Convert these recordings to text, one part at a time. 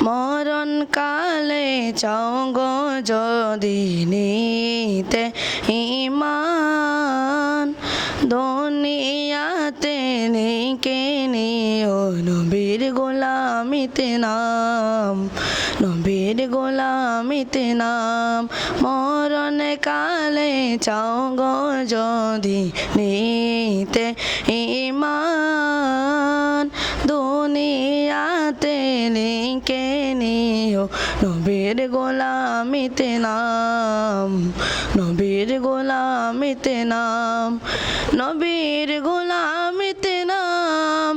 মরণ কালে চাও গো যদি নিতে ইমান। দুনিয়াতে নিকে নিও নবীর গোলামিতে নাম, নবীর গোলামিতে নাম। মরণ কালে চাও গো যদি নিতে ইমান। দুনিয়াতে গোলামিতে নাম, নবীর গোলামিতে নাম, নবীর গোলামিতে নাম,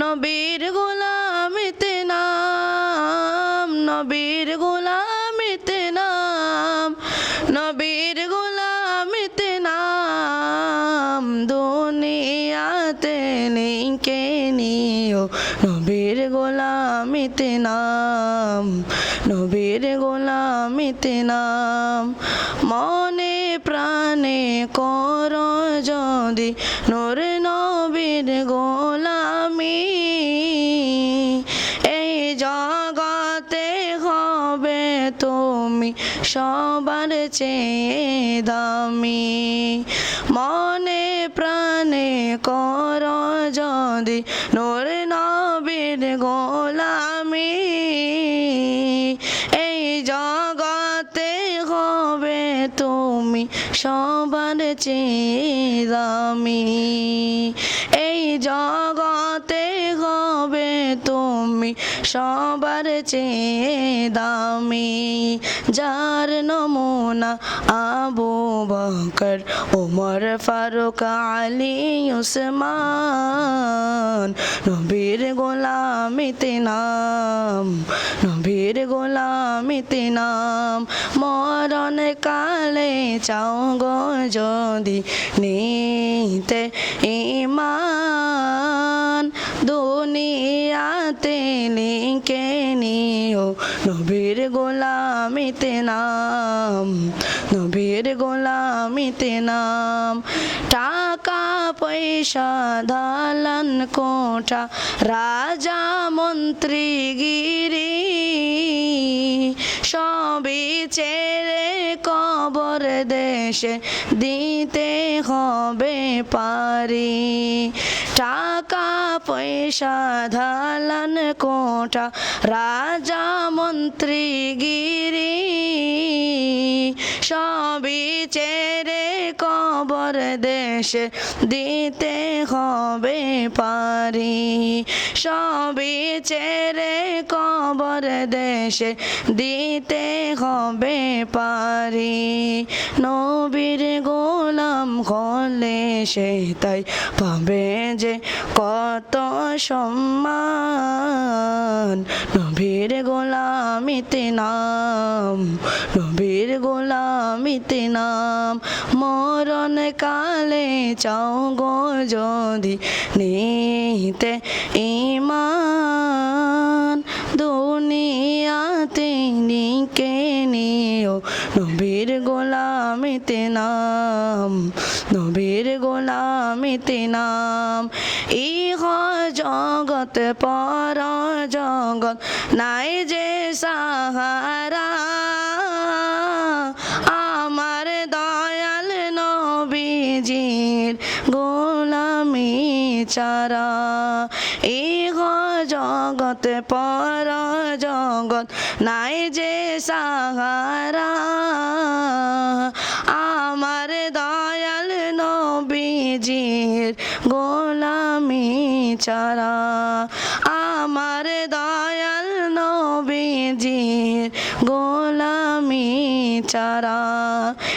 নবীর গোলামিতে নাম, নবীর গোলামিতে নাম, নবীর গোলামিতে নাম, দুনিয়াতে লিখে নিও নবীর গোলামিতে নাম। নবীর গোলামিতে নাম। মনে প্রাণে কর যদি নূর নবীর গোলামি। এই জগতে হবে তুমি সবার চেয়ে দামি। মনে প্রাণে কর যদি নূর তুমি সবার চেয়ে দামি। এই জগতে হবে তুমি সবার চেয়ে দামি। যার নমুনা আবু বকর ওমর ফারুক, আলী, উসমান। নবীর গোলামিতে নাম, নবীর গোলামিতে নাম। মরণ কালে চাও গো যদি নিতে ইমান। দুনিয়াতে লিখে নিও নবীর গোলামিতে নাম, নবীর গোলামিতে নাম। টাকা, পয়সা, ধালান, কোঠা, রাজা, মন্ত্রী, গিরি সবই ছেড়ে কবর দেশে দিতে হবে পারি। টাকা পয়সা ধালান কোঠা রাজা মন্ত্রী গিরি সবই চেরে কবর দেশে দিতে হবে পারি। সবই চেরে কবর দেশে দিতে হবে পারি। নবীর গোলাম হলে সে তাই পাবে যে কত সম্মান। নবীর গোলামিতে নাম নবীর গোলামিতে নাম মরণ কালে চাও গো যদি নিতে ইমান। দুনিয়াতে নিকে নিও নবীর গোলামিতে নাম নবীর গোলামিতে নাম ইহ জগত পর জগত নাই যে সাহারা চারা। ইহ জগত পর জগত নাই যে সাহারা। আমার দয়াল নবীজির গোলামি চারা। আমার দয়াল নবীজির গোলামি চারা।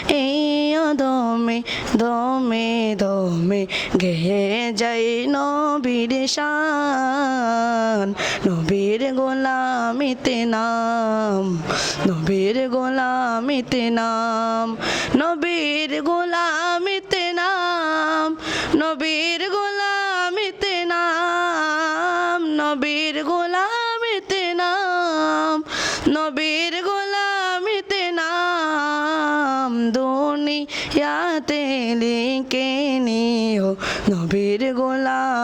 এই দমে দমে দমে গেয়ে যাই নবীর শান। নবীর গোলামিতে নাম, নবীর গোলামিতে নাম, নবীর গোলামিতে নাম, নবীর গোলামিতে নাম, নবীর গোলামিতে নাম, নবীর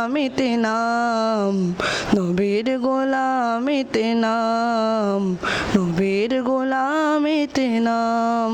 গোলামিতে নাম নবীর গোলামিতে নাম নবীর গোলামিতে নাম।